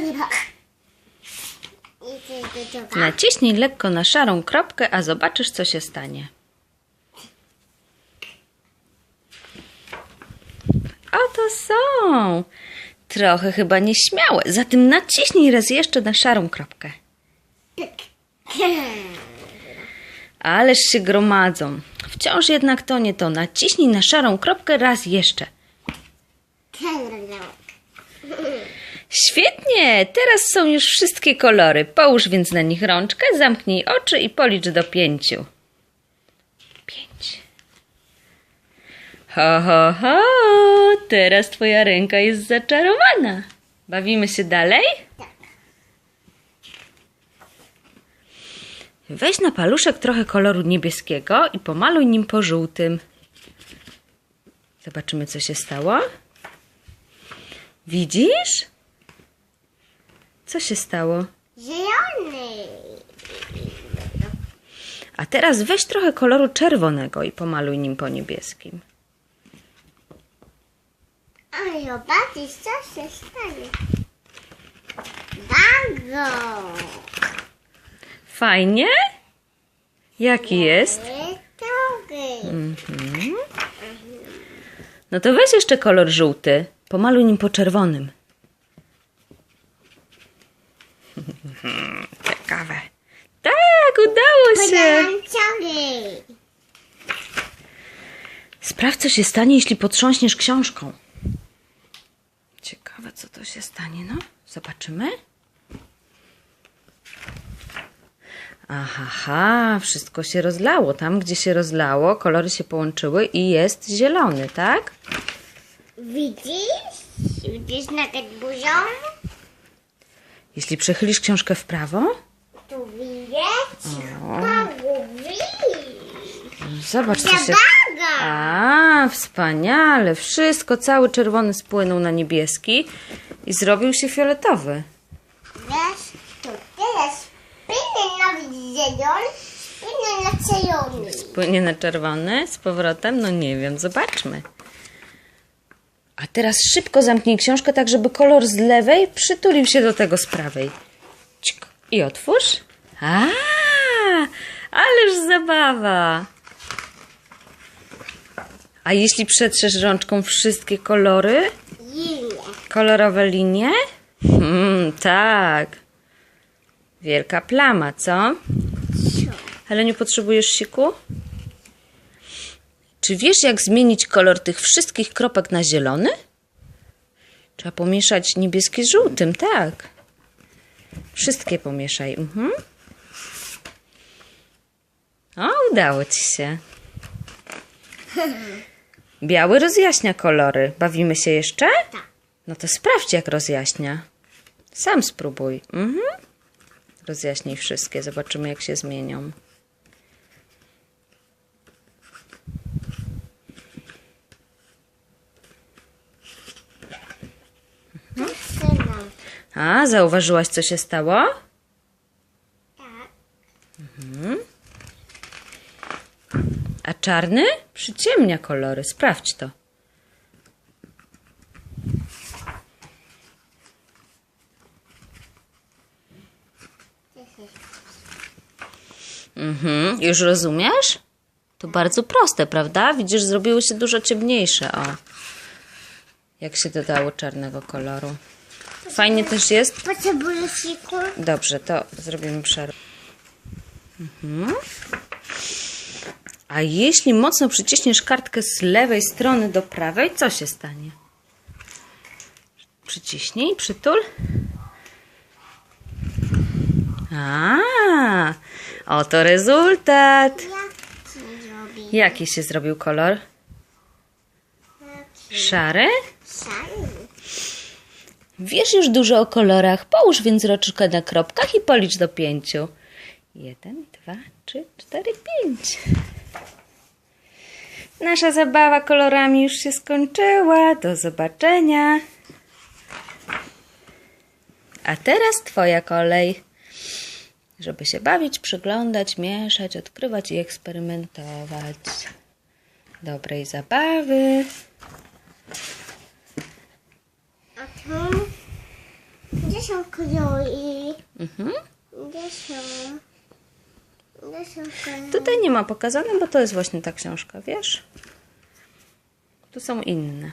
Dobra. Tego? Naciśnij lekko na szarą kropkę, a zobaczysz, co się stanie. Oto są. Trochę chyba nieśmiałe. Zatem naciśnij raz jeszcze na szarą kropkę. Ależ się gromadzą. Wciąż jednak to nie to. Naciśnij na szarą kropkę raz jeszcze. Świetnie! Teraz są już wszystkie kolory. Połóż więc na nich rączkę, zamknij oczy i policz do pięciu. Pięć. Ho, ho, ho! Teraz twoja ręka jest zaczarowana. Bawimy się dalej? Weź na paluszek trochę koloru niebieskiego i pomaluj nim po żółtym. Zobaczymy, co się stało. Widzisz? Co się stało? Zielony. A teraz weź trochę koloru czerwonego i pomaluj nim po niebieskim. A zobaczysz, co się stanie. Bango. Fajnie? Jaki jest? Gotowy. No to weź jeszcze kolor żółty. Pomaluj nim po czerwonym. Ciekawe. Tak, udało się. Sprawdź, co się stanie, jeśli potrząśniesz książką. Ciekawe, co to się stanie, no. Zobaczymy. Aha, wszystko się rozlało. Tam, gdzie się rozlało, kolory się połączyły i jest zielony, tak? Widzisz? Widzisz nawet buzią? Jeśli przechylisz książkę w prawo, Tu zobacz, co się... A, wspaniale. Wszystko, cały czerwony spłynął na niebieski i zrobił się fioletowy. Wiesz, to teraz spinę na zielony, spinę na zielony. Płynie na czerwony z powrotem? No nie wiem, zobaczmy. A teraz szybko zamknij książkę tak, żeby kolor z lewej przytulił się do tego z prawej. Cik. I otwórz. A, ależ zabawa. A jeśli przetrzesz rączką wszystkie kolory, Ile? kolorowe linie? Hmm, tak. Wielka plama, co? Ale nie potrzebujesz siku? Czy wiesz, jak zmienić kolor tych wszystkich kropek na zielony? Trzeba pomieszać niebieskie z żółtym, tak. Wszystkie pomieszaj. Mhm. O, udało ci się. Biały rozjaśnia kolory. Bawimy się jeszcze? Tak. No to sprawdź, jak rozjaśnia. Sam spróbuj. Mhm. Rozjaśnij wszystkie, zobaczymy, jak się zmienią. A, zauważyłaś, co się stało? Tak. A czarny przyciemnia kolory. Sprawdź to. Mhm, już rozumiesz? To bardzo proste, prawda? Widzisz, zrobiły się dużo ciemniejsze. O, jak się dodało czarnego koloru. Fajnie też jest. Potrzebuję siku? Dobrze, to zrobimy przerwę. Mhm. A jeśli mocno przyciśniesz kartkę z lewej strony do prawej, co się stanie? Przyciśnij, przytul. A, oto rezultat. Jaki się zrobił kolor? Szary? Szary. Wiesz już dużo o kolorach. Połóż więc roczkę na kropkach i policz do pięciu. Jeden, dwa, trzy, cztery, pięć. Nasza zabawa kolorami już się skończyła. Do zobaczenia. A teraz Twoja kolej. Żeby się bawić, przyglądać, mieszać, odkrywać i eksperymentować. Dobrej zabawy. A tu? Są kroje? Mhm. Gdzie są? Gdzie są kroje? Tutaj nie ma pokazane, bo to jest właśnie ta książka, wiesz? Tu są inne.